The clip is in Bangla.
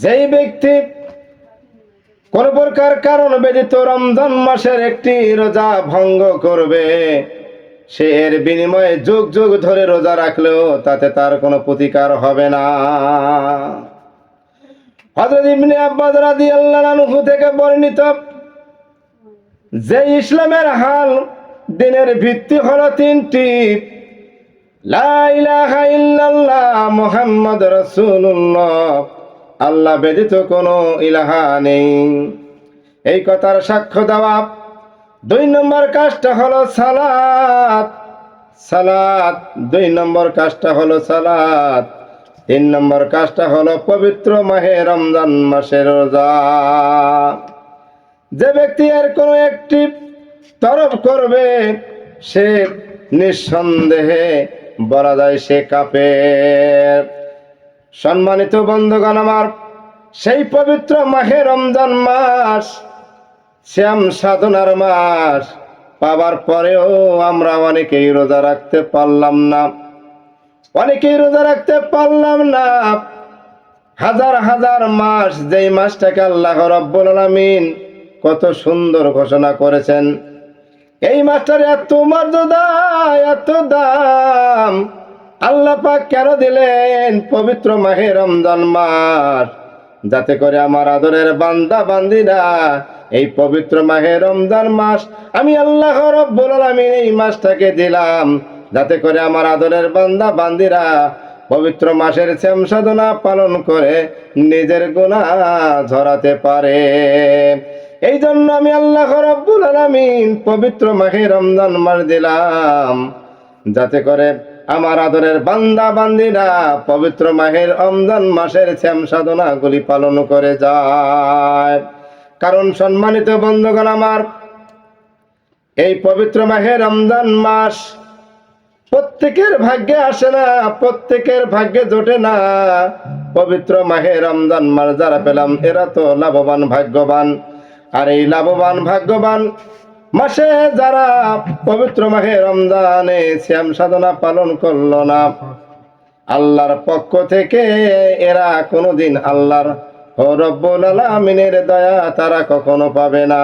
যেই ব্যক্তি কোন প্রকার কারণ ব্যতীত রমজান মাসের একটি রোজা ভঙ্গ করবে, সে এর বিনিময়ে যুগ যুগ ধরে রোজা রাখলেও তাতে তার কোনো প্রতিকার হবে না। হযরত ইবনে আব্বাস থেকে বর্ণিত যে ইসলামের হাল দিনের ভিত্তি হলো তিনটি। লা ইল্লাল্লাহ আল্লাহ ব্যতীত কোনো ইলাহা নেই। এই কথার সাক্ষ্য দেওয়া দুই নম্বর কাজটা হলো সালাত। সালাত দুই নম্বর কাজটা হলো সালাত। তিন নম্বর কাজটা হলো পবিত্র মাহে রমজান মাসের রোজা। যে ব্যক্তি এর কোনো একটি তরফ করবে, সে নিঃসন্দেহে বলা যায় সে কাপের। সম্মানিত বন্ধুগণ আমার, সেই পবিত্র মাহে রমজান মাস, শ্যাম সাধনার মাস, পাবার পরেও আমরা অনেকেই রোজা রাখতে পারলাম না। অনেকেই রোজা রাখতে পারলাম না। হাজার হাজার মাস যেই মাসটাকে আল্লাহ রব্বুল আলামিন কত সুন্দর ঘোষণা করেছেন। এই মাসটার এত মর্যাদা, এত দাম আল্লাহ পাক কেন দিলেন? পবিত্র মাহে রমজান মাস। যাতে করে আমার আদরের বান্দা, বান্দিরা এই পবিত্র মাহে রমজান মাস আমি আল্লাহ আলামিন এই মাসটাকে দিলাম। যাতে করে আমার আদরের বান্দা, বান্দিরা পবিত্র মাসের শ্যাম সাধনা পালন করে নিজের গুণা ঝরাতে পারে। এই জন্য আমি আল্লাহ রব্বুল আলামিন পবিত্র মাহে রমজান মাস দিলাম। যাতে করে আমার আদরের বান্দা, বান্দিরা, পবিত্র মাহের রমজান মাসের শ্যাম সাধনাগুলি পালন করে যায়। কারণ সম্মানিত বন্ধুগণ আমার, এই পবিত্র মাহের রমজান মাস প্রত্যেকের ভাগ্যে আসে না, প্রত্যেকের ভাগ্যে জোটে না। পবিত্র মাহে রমজান মাস যারা পেলাম, এরা তো লাভবান, ভাগ্যবান। আর এই লাভবান, ভাগ্যবান মাসে যারা পবিত্র মাহে রমজানে শ্যাম সাধনা পালন করল না, আল্লাহর পক্ষ থেকে এরা কোনোদিন আল্লাহর ও রব্বুল আলামিনের দয়া তারা কখনো পাবে না।